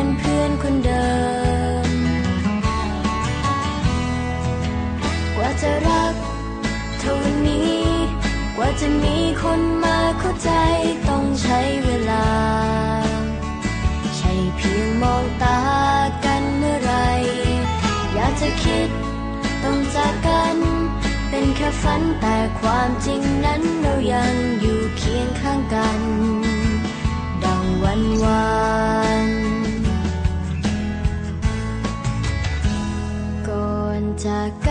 น จะรัก เท่านี้ กว่าจะมีคนมาเข้าใจต้องใช้เวลา ใช่เพียงมองตากันเมื่อไร อยากจะคิดต้องจากกัน เป็นแค่ฝันแต่ความจริงนั้นเรายังอยู่เคียงข้างกัน ดังวันวานก่อนจากกัน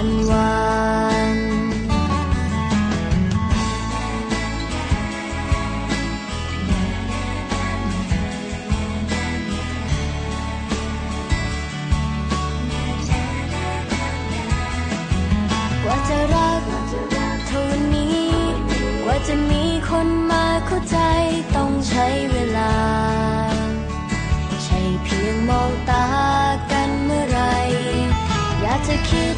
วันวานกว่าจะรักเท่านี้ กว่าจะมีคนมาเข้าใจต้องใช้เวลา ใช่เพียงมองตากันเมื่อไรอยากจะคิด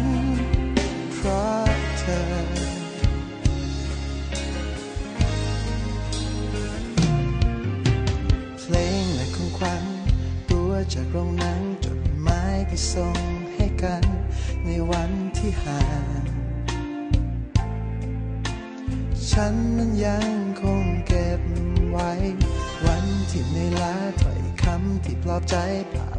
น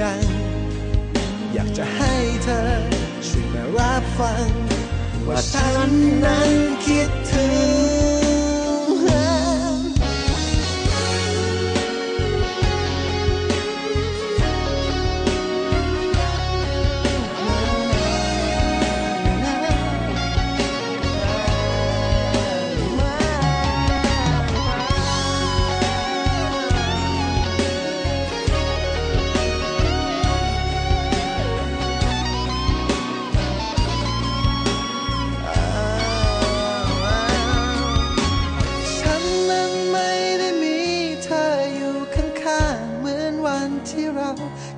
ยัง อยากจะให้เธอช่วยมารับฟัง ว่าฉันนั้นคิดถึง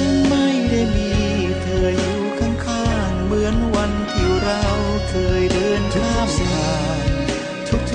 น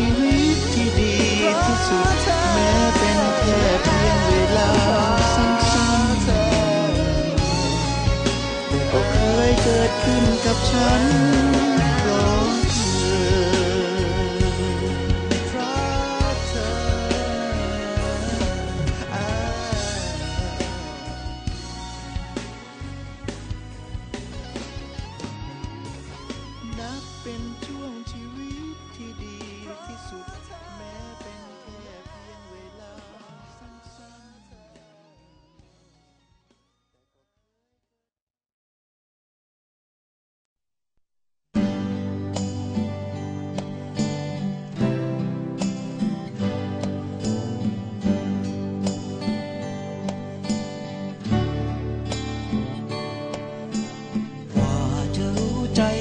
ช่วงชีวิตที่ดีที่สุด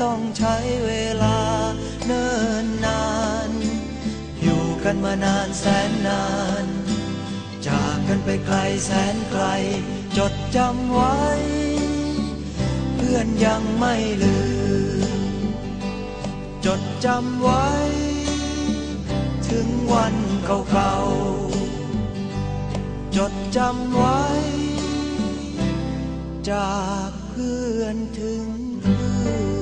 ต้องใช้เวลาเนิ่นนาน อยู่กันมานานแสนนาน จากกันไปไกลแสนไกล จดจำไว้ เพื่อนยังไม่ลืม จดจำไว้ ถึงวันเก่าๆจดจำไว้ จากเพื่อนถึงเพื่อน